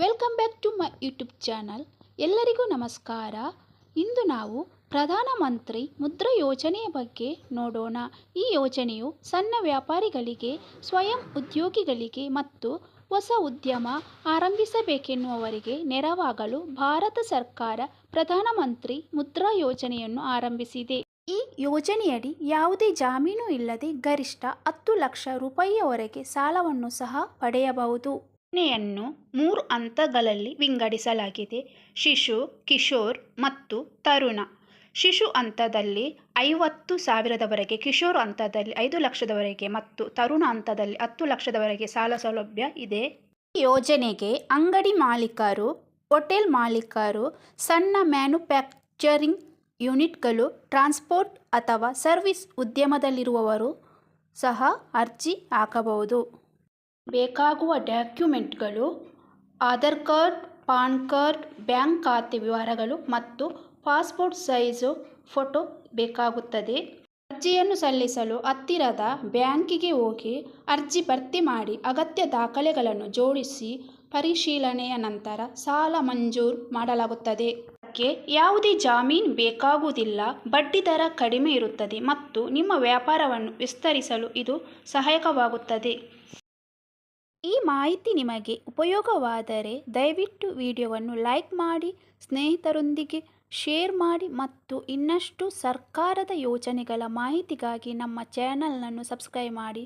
Welcome back to my YouTube channel. ಎಲ್ಲರಿಗೂ ನಮಸ್ಕಾರ. ಇಂದು ನಾವು ಪ್ರಧಾನಮಂತ್ರಿ ಮುದ್ರಾ ಯೋಜನೆಯ ಬಗ್ಗೆ ನೋಡೋಣ. ಈ ಯೋಜನೆಯು ಸಣ್ಣ ವ್ಯಾಪಾರಿಗಳಿಗೆ, ಸ್ವಯಂ ಉದ್ಯೋಗಿಗಳಿಗೆ ಮತ್ತು ಹೊಸ ಉದ್ಯಮ ಆರಂಭಿಸಬೇಕೆನ್ನುವವರಿಗೆ ನೆರವಾಗಲು ಭಾರತ ಸರ್ಕಾರ ಪ್ರಧಾನಮಂತ್ರಿ ಮುದ್ರಾ ಯೋಜನೆಯನ್ನು ಆರಂಭಿಸಿದೆ. ಈ ಯೋಜನೆಯಡಿ ಯಾವುದೇ ಜಾಮೀನು ಇಲ್ಲದೆ ಗರಿಷ್ಠ ಹತ್ತು ಲಕ್ಷ ರೂಪಾಯಿಯವರೆಗೆ ಸಾಲವನ್ನು ಸಹ ಪಡೆಯಬಹುದು. ಯೋಜನೆಯನ್ನು ಮೂರು ಹಂತಗಳಲ್ಲಿ ವಿಂಗಡಿಸಲಾಗಿದೆ. ಶಿಶು, ಕಿಶೋರ್ ಮತ್ತು ತರುಣ. ಶಿಶು ಹಂತದಲ್ಲಿ ಐವತ್ತು ಸಾವಿರದವರೆಗೆ, ಕಿಶೋರ್ ಹಂತದಲ್ಲಿ ಐದು ಲಕ್ಷದವರೆಗೆ ಮತ್ತು ತರುಣ ಹಂತದಲ್ಲಿ ಹತ್ತು ಲಕ್ಷದವರೆಗೆ ಸಾಲ ಸೌಲಭ್ಯ ಇದೆ. ಈ ಯೋಜನೆಗೆ ಅಂಗಡಿ ಮಾಲೀಕರು, ಹೋಟೆಲ್ ಮಾಲೀಕರು, ಸಣ್ಣ ಮ್ಯಾನುಫ್ಯಾಕ್ಚರಿಂಗ್ ಯೂನಿಟ್ಗಳು, ಟ್ರಾನ್ಸ್ಪೋರ್ಟ್ ಅಥವಾ ಸರ್ವಿಸ್ ಉದ್ಯಮದಲ್ಲಿರುವವರು ಸಹ ಅರ್ಜಿ ಹಾಕಬಹುದು. ಬೇಕಾಗುವ ಡಾಕ್ಯುಮೆಂಟ್ಗಳು, Aadhaar card, PAN card, bank ಖಾತೆ ವಿವರಗಳು ಮತ್ತು ಪಾಸ್ಪೋರ್ಟ್ ಸೈಜು ಫೋಟೋ ಬೇಕಾಗುತ್ತದೆ. ಅರ್ಜಿಯನ್ನು ಸಲ್ಲಿಸಲು ಹತ್ತಿರದ ಬ್ಯಾಂಕಿಗೆ ಹೋಗಿ ಅರ್ಜಿ ಭರ್ತಿ ಮಾಡಿ ಅಗತ್ಯ ದಾಖಲೆಗಳನ್ನು ಜೋಡಿಸಿ ಪರಿಶೀಲನೆಯ ನಂತರ ಸಾಲ ಮಂಜೂರು ಮಾಡಲಾಗುತ್ತದೆ. ಅದಕ್ಕೆ ಯಾವುದೇ ಜಾಮೀನು ಬೇಕಾಗುವುದಿಲ್ಲ. ಬಡ್ಡಿ ದರ ಕಡಿಮೆ ಇರುತ್ತದೆ ಮತ್ತು ನಿಮ್ಮ ವ್ಯಾಪಾರವನ್ನು ವಿಸ್ತರಿಸಲು ಇದು ಸಹಾಯಕವಾಗುತ್ತದೆ. ಈ ಮಾಹಿತಿ ನಿಮಗೆ ಉಪಯೋಗವಾದರೆ ದಯವಿಟ್ಟು ವಿಡಿಯೋವನ್ನು ಲೈಕ್ ಮಾಡಿ, ಸ್ನೇಹಿತರೊಂದಿಗೆ ಶೇರ್ ಮಾಡಿ ಮತ್ತು ಇನ್ನಷ್ಟು ಸರ್ಕಾರದ ಯೋಜನೆಗಳ ಮಾಹಿತಿಗಾಗಿ ನಮ್ಮ ಚಾನಲ್ನನ್ನು ಸಬ್ಸ್ಕ್ರೈಬ್ ಮಾಡಿ.